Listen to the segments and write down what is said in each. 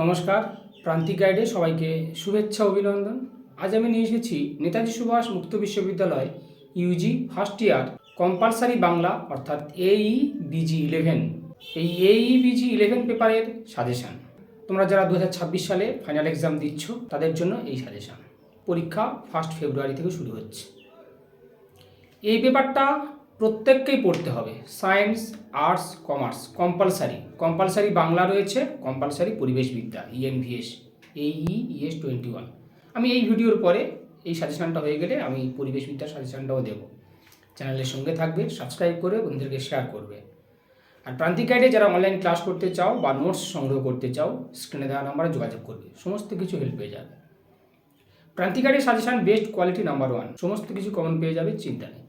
নমস্কার, প্রান্তিক গাইডে সবাইকে শুভেচ্ছা, অভিনন্দন। আজ আমি নিয়ে এসেছি নেতাজি সুভাষ মুক্ত বিশ্ববিদ্যালয় UG first year compulsory Bangla, অর্থাৎ এই বিজি ইলেভেন এই এই বিজি ইলেভেন পেপারের সাজেশান তোমরা যারা দু হাজার ছাব্বিশ সালে ফাইনাল এক্সাম দিচ্ছ, তাদের জন্য এই সাজেশান পরীক্ষা ফার্স্ট ফেব্রুয়ারি থেকে শুরু হচ্ছে। এই পেপারটা প্রত্যেককেই পড়তে হবে। Science, arts, commerce, compulsory. Compulsory Bangla রয়েছে, কম্পালসারি পরিবেশবিদ্যা ইএনভিএস এই ইএস টোয়েন্টি ওয়ান আমি এই ভিডিওর পরে এই সাজেশানটা হয়ে গেলে আমি পরিবেশবিদ্যার সাজেশানটাও দেবো। চ্যানেলের সঙ্গে থাকবে, সাবস্ক্রাইব করে বন্ধুদেরকে শেয়ার করবে। আর প্রান্তিক গাইডে যারা অনলাইন ক্লাস করতে চাও বা নোটস সংগ্রহ করতে চাও স্ক্রিনে দেওয়া নাম্বারে যোগাযোগ করবে। সমস্ত কিছু হেল্প পেয়ে যাবে। প্রান্তিকারের suggestion best quality number one সমস্ত কিছু কমন পেয়ে যাবে, চিন্তা নেই।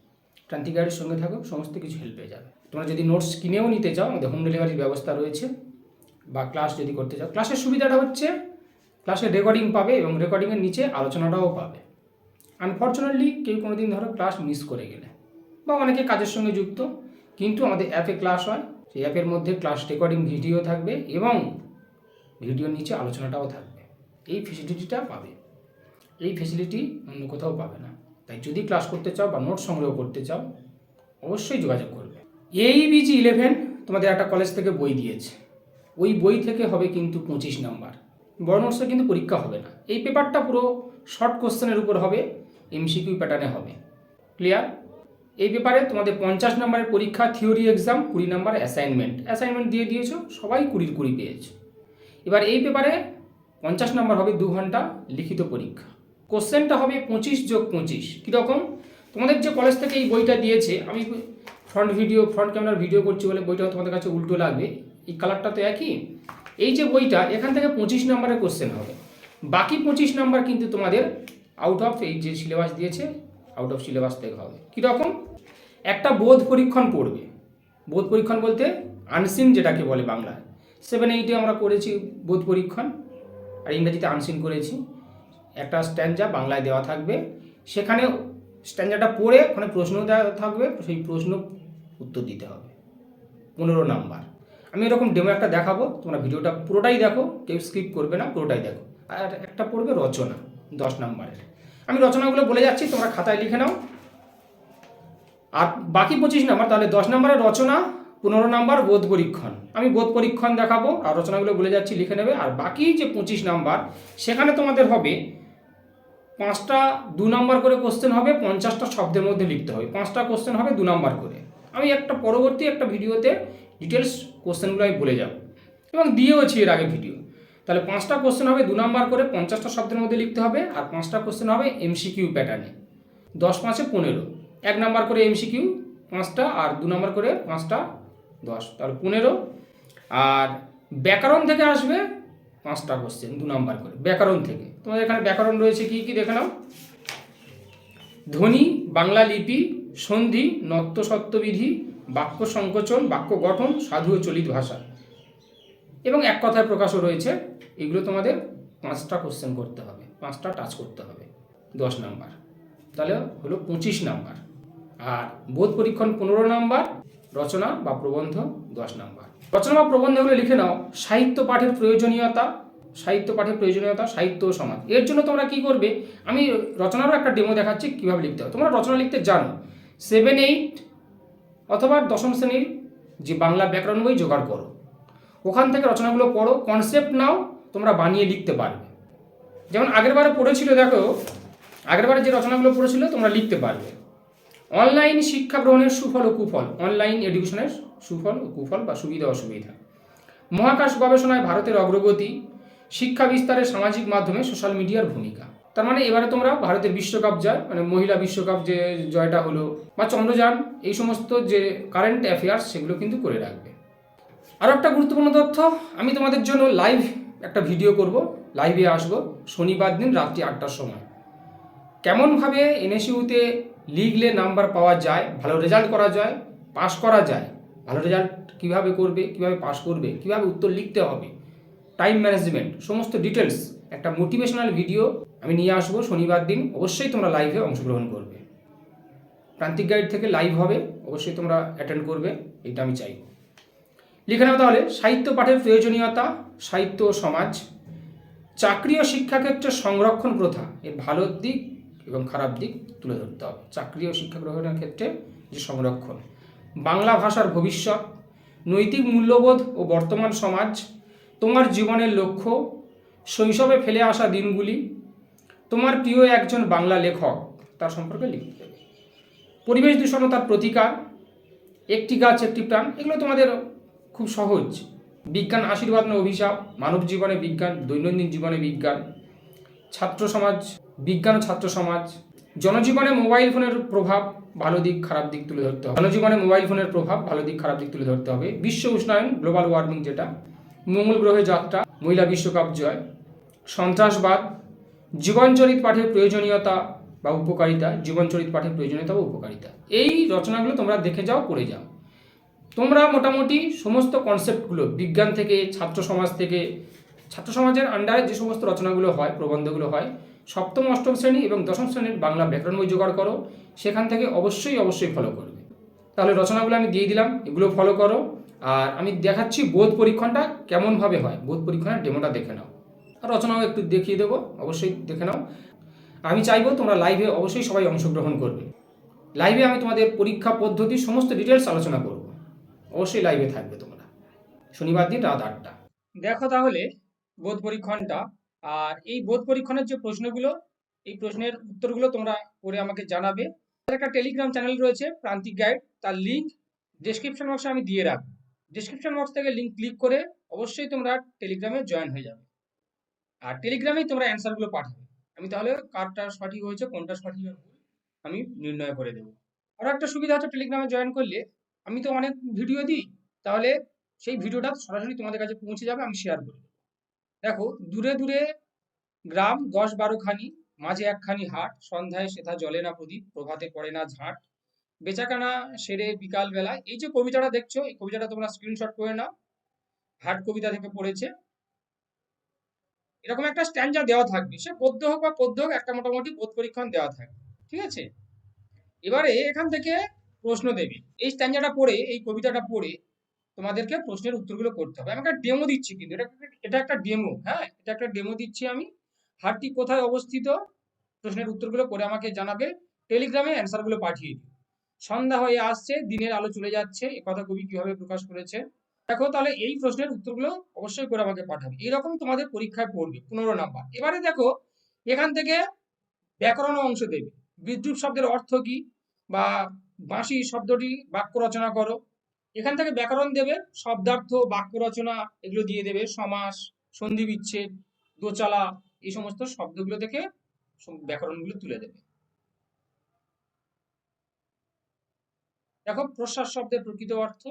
ক্রান্তিকারের সঙ্গে থাকো, সমস্ত কিছু হেল্প পেয়ে যাবে। তোমরা যদি নোটস কিনেও নিতে চাও, আমাদের হোম ডেলিভারির ব্যবস্থা রয়েছে, বা ক্লাস যদি করতে চাও। ক্লাসের সুবিধাটা হচ্ছে ক্লাসের রেকর্ডিং পাবে এবং রেকর্ডিংয়ের নিচে আলোচনাটাও পাবে। আনফর্চুনেটলি কেউ কোনো দিন ধরো ক্লাস মিস করে গেলে, বা অনেকে কাজের সঙ্গে যুক্ত, কিন্তু আমাদের অ্যাপে ক্লাস হয়, সেই অ্যাপের মধ্যে ক্লাস রেকর্ডিং ভিডিও থাকবে এবং ভিডিওর নিচে আলোচনাটাও থাকবে। এই ফেসিলিটিটা পাবে। এই ফেসিলিটি অন্য কোথাও পাবে না। তাই যদি ক্লাস করতে চাও বা নোট সংগ্রহ করতে চাও, অবশ্যই যোগাযোগ করবে। এই বিজি ইলেভেন তোমাদের একটা কলেজ থেকে বই দিয়েছে। ওই বই থেকে হবে কিন্তু পঁচিশ নাম্বার। বড় নোটসে কিন্তু পরীক্ষা হবে না। এই পেপারটা পুরো শর্ট কোশ্চেনের উপর হবে এমসিকিউ প্যাটার্নে হবে। ক্লিয়ার এই পেপারে তোমাদের পঞ্চাশ নম্বরের পরীক্ষা থিওরি এক্সাম কুড়ি নাম্বার অ্যাসাইনমেন্ট অ্যাসাইনমেন্ট দিয়ে দিয়েছ, সবাই কুড়ির কুড়ি পেয়েছ। এবার এই পেপারে পঞ্চাশ নম্বর হবে দু ঘণ্টা লিখিত পরীক্ষা। কোশ্চেনটা হবে পঁচিশ যোগ পঁচিশ, কীরকম? তোমাদের যে কলেজ থেকে এই বইটা দিয়েছে, আমি ফ্রন্ট ভিডিও ফ্রন্ট ক্যামেরার ভিডিও করছি বলে বইটা তোমাদের কাছে উল্টো লাগবে। এই কালারটা তো একই। এই যে বইটা, এখান থেকে পঁচিশ নম্বরের কোশ্চেন হবে। বাকি পঁচিশ নাম্বার কিন্তু তোমাদের আউট অফ এই যে সিলেবাস দিয়েছে আউট অফ সিলেবাস থেকে হবে। কীরকম? একটা বোধ পরীক্ষণ পড়বে। বোধ পরীক্ষণ বলতে আনসিন যেটাকে বলে বাংলায়। সেভেন এইটে আমরা করেছি বোধ পরীক্ষণ, আর ইংরেজিতে আনসিন করেছি। একটা স্ট্যান্ডা বাংলায় দেওয়া থাকবে। সেখানে স্ট্যান্ডাটা পড়ে ওখানে প্রশ্ন দেওয়া থাকবে, সেই প্রশ্ন উত্তর দিতে হবে। পনেরো নাম্বার। আমি এরকম ডেমো একটা দেখাবো, তোমরা ভিডিওটা পুরোটাই দেখো, কেউ স্কিপ করবে না, পুরোটাই দেখো। আর একটা পড়বে রচনা, দশ নাম্বারের। আমি রচনাগুলো বলে যাচ্ছি, তোমরা খাতায় লিখে নাও। আর বাকি পঁচিশ নাম্বার, তাহলে দশ নম্বরের রচনা, পনেরো নাম্বার বোধ পরীক্ষণ। আমি বোধ পরীক্ষণ দেখাবো, আর রচনাগুলো বলে যাচ্ছি, লিখে নেবে। আর বাকি যে পঁচিশ নাম্বার, সেখানে তোমাদের হবে পাঁচটা দু নাম্বার করে কোশ্চেন হবে, পঞ্চাশটা শব্দের মধ্যে লিখতে হবে। পাঁচটা কোশ্চেন হবে দু নাম্বার করে। আমি একটা পরবর্তী একটা ভিডিওতে ডিটেলস কোশ্চেনগুলো আমি বলে যাব। এবং দিয়েওছি এর আগে ভিডিও তাহলে পাঁচটা কোশ্চেন হবে দু নাম্বার করে, পঞ্চাশটা শব্দের মধ্যে লিখতে হবে, আর পাঁচটা কোশ্চেন হবে এমসিকিউ প্যাটার্নে দশ পাঁচে পনেরো। এক নাম্বার করে এমসিকিউ পাঁচটা, আর দু নাম্বার করে পাঁচটা, দশ। তাহলে পনেরো। আর ব্যাকরণ থেকে আসবে পাঁচটা কোশ্চেন দু নাম্বার করে। ব্যাকরণ থেকে। তোমাদের এখানে ব্যাকরণ রয়েছে কি কি দেখে নাও? ধ্বনি, বাংলা লিপি, সন্ধি, নত্য সত্যবিধি, বাক্য সংকোচন, বাক্য গঠন, সাধু ও চলিত ভাষা। এবং এক কথায় প্রকাশও রয়েছে। এগুলো তোমাদের পাঁচটা কোশ্চেন করতে হবে। পাঁচটা টাচ করতে হবে। দশ নাম্বার তাহলে হলো পঁচিশ নাম্বার আর বোধ পরীক্ষণ পনেরো নাম্বার রচনা বা প্রবন্ধ দশ নাম্বার রচনা প্রবন্ধগুলো লিখে নাও। সাহিত্য পাঠের প্রয়োজনীয়তা, সাহিত্য পাঠের প্রয়োজনীয়তা, সাহিত্য ও সমাজ। এর জন্য তোমরা কি করবে? আমি রচনারও একটা ডেমো দেখাচ্ছি, কীভাবে লিখতে হবে তোমরা রচনা লিখতে জানো সেভেন এইট অথবা দশম শ্রেণির যে বাংলা ব্যাকরণ বই জোগাড় করো। ওখান থেকে রচনাগুলো পড়ো কনসেপ্ট নাও, তোমরা বানিয়ে লিখতে পারবে। যেমন আগেরবারে পড়েছিল, দেখো আগেরবারে যে রচনাগুলো পড়েছিল, তোমরা লিখতে পারবে। অনলাইন শিক্ষা গ্রহণের সুফল ও কুফল অনলাইন এডুকেশনের সুফল ও কুফল বা সুবিধা, অসুবিধা। মহাকাশ গবেষণায় ভারতের অগ্রগতি, শিক্ষা বিস্তারে সামাজিক মাধ্যমে সোশ্যাল মিডিয়ার ভূমিকা। তার মানে এবারে তোমরা ভারতের বিশ্বকাপ জয় মানে মহিলা বিশ্বকাপ যে জয়টা হলো, বা চন্দ্রযান, এই সমস্ত যে কারেন্ট অ্যাফেয়ার্স সেগুলো কিন্তু করে রাখবে। আরও একটা গুরুত্বপূর্ণ তথ্য, আমি তোমাদের জন্য লাইভ একটা ভিডিও করব। লাইভে আসব, শনিবার দিন রাত্রি আটটার সময়। কেমনভাবে এনএসইউতে লিগলে নাম্বার পাওয়া যায়, ভালো রেজাল্ট করা যায় পাস করা যায় ভালো রেজাল্ট কীভাবে করবে, কীভাবে পাস করবে, কীভাবে উত্তর লিখতে হবে টাইম ম্যানেজমেন্ট সমস্ত ডিটেলস একটা মোটিভেশনাল ভিডিও আমি নিয়ে আসব শনিবার দিন, অবশ্যই তোমরা লাইভে অংশগ্রহণ করবে। প্রান্তিক গাইড থেকে লাইভ হবে, অবশ্যই তোমরা অ্যাটেন্ড করবে এটা আমি চাইব লিখে নাও তাহলে, সাহিত্য পাঠের প্রয়োজনীয়তা, সাহিত্য ও সমাজ, চাকরি ও শিক্ষাক্ষেত্রে সংরক্ষণ প্রথা, এর ভালো দিক এবং খারাপ দিক তুলে ধরতে হবে। চাকরি ও শিক্ষা গ্রহণের ক্ষেত্রে যে সংরক্ষণ বাংলা ভাষার ভবিষ্যৎ, নৈতিক মূল্যবোধ ও বর্তমান সমাজ, তোমার জীবনের লক্ষ্য, শৈশবে ফেলে আসা দিনগুলি, তোমার প্রিয় একজন বাংলা লেখক, তার সম্পর্কে লিখতে পরিবেশ দূষণতার প্রতিকার, একটি গাছ, একটি প্রাণ, এগুলো তোমাদের খুব সহজ। বিজ্ঞান আশীর্বাদ না অভিশাপ, মানব জীবনে বিজ্ঞান, দৈনন্দিন জীবনে বিজ্ঞান, ছাত্র সমাজ, বিজ্ঞান ছাত্র সমাজ জনজীবনে মোবাইল ফোনের প্রভাব ভালো দিক, খারাপ দিক তুলে ধরতে হবে। জনজীবনে মোবাইল ফোনের প্রভাব ভালো দিক, খারাপ দিক তুলে ধরতে হবে। বিশ্ব উষ্ণায়ন, গ্লোবাল ওয়ার্মিং যেটা, মঙ্গল গ্রহে যাত্রা, মহিলা বিশ্বকাপ জয়, সন্ত্রাসবাদ, জীবনচরিত পাঠের প্রয়োজনীয়তা বা উপকারিতা, জীবনচরিত পাঠের প্রয়োজনীয়তা বা উপকারিতা। এই রচনাগুলো তোমরা দেখে যাও, পড়ে যাও। তোমরা মোটামুটি সমস্ত কনসেপ্টগুলো বিজ্ঞান থেকে, ছাত্র সমাজ থেকে ছাত্র সমাজের আন্ডারে যে সমস্ত রচনাগুলো হয়, প্রবন্ধগুলো হয়, সপ্তম, অষ্টম শ্রেণি এবং দশম শ্রেণির বাংলা ব্যাকরণ বই জোগাড় করো, সেখান থেকে অবশ্যই অবশ্যই ফলো করবে। তাহলে রচনাগুলো আমি দিয়ে দিলাম, এগুলো ফলো করো, আর আমি দেখাচ্ছি বোধ পরীক্ষণটা কেমনভাবে হয়। বোধ পরীক্ষণের ডেমোটা দেখে নাও। আর রচনাও একটু দেখিয়ে দেবো, অবশ্যই দেখে নাও। আমি চাইব তোমরা লাইভে অবশ্যই সবাই অংশগ্রহণ করবে। লাইভে আমি তোমাদের পরীক্ষা পদ্ধতি সমস্ত ডিটেলস আলোচনা করব। অবশ্যই লাইভে থাকবে তোমরা। শনিবার দিন রাত আটটা। দেখো তাহলে বোধ পরীক্ষণটা। আর এই বোধ পরীক্ষণের যে প্রশ্নগুলো, এই প্রশ্নের উত্তরগুলো তোমরা করে আমাকে জানাবে। একটা টেলিগ্রাম চ্যানেল রয়েছে, প্রান্তিক গাইড। তার লিঙ্ক ডেসক্রিপশন বক্সে আমি দিয়ে রাখব। ডেসক্রিপশন বক্স থেকে লিঙ্ক ক্লিক করে অবশ্যই তোমরা টেলিগ্রামে জয়েন হয়ে যাবে। আর টেলিগ্রামেই তোমরা অ্যান্সারগুলো পাঠাবে। আমি তাহলে কারটা সঠিক হয়েছে, কোনটা সঠিক আমি নির্ণয় করে দেবো। আরও একটা সুবিধা হচ্ছে টেলিগ্রামে জয়েন করলে, আমি তো অনেক ভিডিও দিই, তাহলে সেই ভিডিওটা সরাসরি তোমাদের কাছে পৌঁছে যাবে, আমি শেয়ার করে দেখো, দূরে দূরে গ্রাম দশ বারোখানি, মাঝে একখানি হাট, সন্ধ্যায় সেথা জলে না প্রদীপ, প্রভাতে পড়ে না ঝাঁট। বেচাকানা সেরে বিকাল বেলায়, এই যে কবিতাটা দেখছ, এই কবিতাটা তোমরা স্ক্রিনশট করে নাও, হাট কবিতা থেকে পড়েছে। এরকম একটা স্ট্যান্ডার দেওয়া থাকবে, সে পদ্য হোক বা পদ্য হোক, একটা মোটামুটি বোধ পরীক্ষণ দেওয়া থাকবে, ঠিক আছে? এবারে এখান থেকে প্রশ্ন দেবে, এই স্ট্যান্ডারটা পড়ে, এই কবিতাটা পড়ে তোমাদেরকে প্রশ্নের উত্তরগুলো করতে হবে। আমি একটা ডেমো দিচ্ছি কিন্তু। এটা এটা একটা ডেমো হ্যাঁ? এটা একটা ডেমো দিচ্ছি আমি। হাটটি কোথায় অবস্থিত? প্রশ্নের উত্তরগুলো করে আমাকে জানাবে। টেলিগ্রামে অ্যান্সারগুলো পাঠিয়ে দিও। সন্ধ্যা হয়ে আসছে, দিনের আলো চলে যাচ্ছে। এ কথা কবি কীভাবে প্রকাশ করেছে? দেখো, তাহলে এই প্রশ্নের উত্তরগুলো অবশ্যই করে আমাকে পাঠাবে। এরকম তোমাদের পরীক্ষায় পড়বে, পনেরো নাম্বার। এবারে দেখো, এখান থেকে ব্যাকরণ অংশ দেবে। বিদ্যুৎ শব্দের অর্থ কি? বা বাঁশি শব্দটি বাক্য রচনা করো। এখান থেকে ব্যাকরণ দেবে, শব্দার্থ, বাক্য রচনা এগুলো দিয়ে দেবে, সমাস, সন্ধি বিচ্ছেদ, দোচালা, এই সমস্ত শব্দগুলো থেকে ব্যাকরণগুলো তুলে দেবে। দেখো, প্রশ্বাস শব্দের প্রকৃত অর্থ।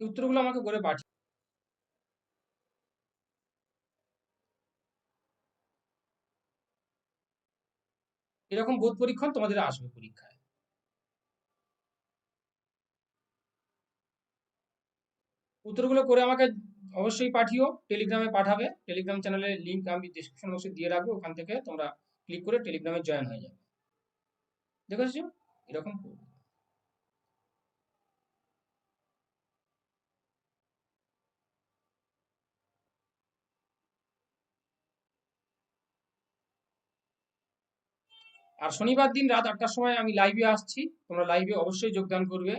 উত্তরগুলো আমাকে করে পাঠিয়ে এরকম বোধ পরীক্ষণ তোমাদের আসবে পরীক্ষায়। উত্তরগুলো করে আমাকে অবশ্যই পাঠিও টেলিগ্রামে পাঠাবে। টেলিগ্রাম চ্যানেলের লিঙ্ক আমি ডিসক্রিপশন বক্সে দিয়ে রাখব, ওখান থেকে তোমরা ক্লিক করে টেলিগ্রামে জয়েন হয়ে যাবে। দেখেছ এরকম আর শনিবার দিন রাত আটটার সময় আমি লাইভে আসছি। তোমরা লাইভে অবশ্যই যোগদান করবে।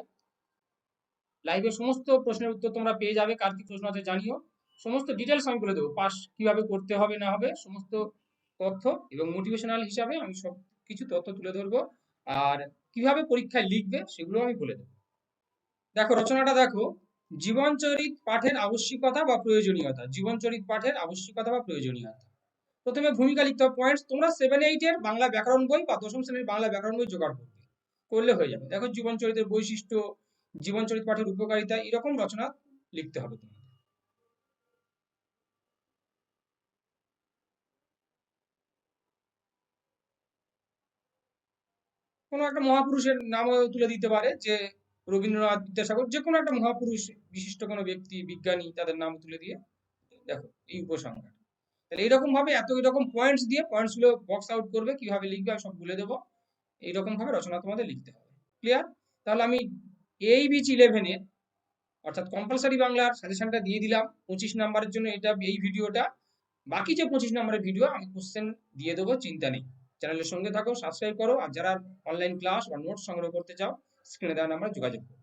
লাইভে সমস্ত প্রশ্নের উত্তর তোমরা পেয়ে যাবে। কার কি প্রশ্ন আছে জানিও। সমস্ত ডিটেলস আমি বলে দেবো। পাস কীভাবে করতে হবে, না হবে, সমস্ত তথ্য এবং মোটিভেশনাল হিসাবে আমি সব কিছু তথ্য তুলে ধরবো। আর কীভাবে পরীক্ষায় লিখবে সেগুলো আমি বলে দেবো। দেখো, রচনাটা দেখো। জীবনচরিত পাঠের আবশ্যিকতা বা প্রয়োজনীয়তা। জীবনচরিত পাঠের আবশ্যিকতা বা প্রয়োজনীয়তা। প্রথমে ভূমিকা লিখতে হবে পয়েন্টস তোমরা সেভেন এইটের বাংলা ব্যাকরণ বই বা দশম শ্রেণির বাংলা ব্যাকরণ বই জোগাড় করবে। করলে হয়ে যাবে। দেখো জীবন চরিত্রের বৈশিষ্ট্য জীবন চরিত পাঠের উপকারিতা এরকম রচনা লিখতে হবে তোমাদের। কোনো একটা মহাপুরুষের নামও তুলে দিতে পারে যে রবীন্দ্রনাথ বিদ্যাসাগর, যে কোনো একটা মহাপুরুষ, বিশিষ্ট কোনো ব্যক্তি, বিজ্ঞানী তাদের নাম তুলে দিয়ে দেখো এই উপসংহার। তাহলে এইরকম ভাবে এত এরকম পয়েন্টস দিয়ে পয়েন্টসগুলো বক্স আউট করবে, কীভাবে লিখবে সব বলে দেবো। এইরকম ভাবে রচনা তোমাদের লিখতে হবে। ক্লিয়ার তাহলে আমি এই বিচ ইলেভেনের অর্থাৎ কম্পালসারি বাংলার সাজেশনটা দিয়ে দিলাম, পঁচিশ নাম্বারের জন্য এটা, এই ভিডিওটা। বাকি যে পঁচিশ নাম্বারের ভিডিও আমি কোশ্চেন দিয়ে দেবো, চিন্তা নেই। চ্যানেলের সঙ্গে থাকো সাবস্ক্রাইব করো, আর যারা অনলাইন ক্লাস বা নোটস সংগ্রহ করতে চাও স্ক্রিনে দেওয়া নাম্বার যোগাযোগ করো।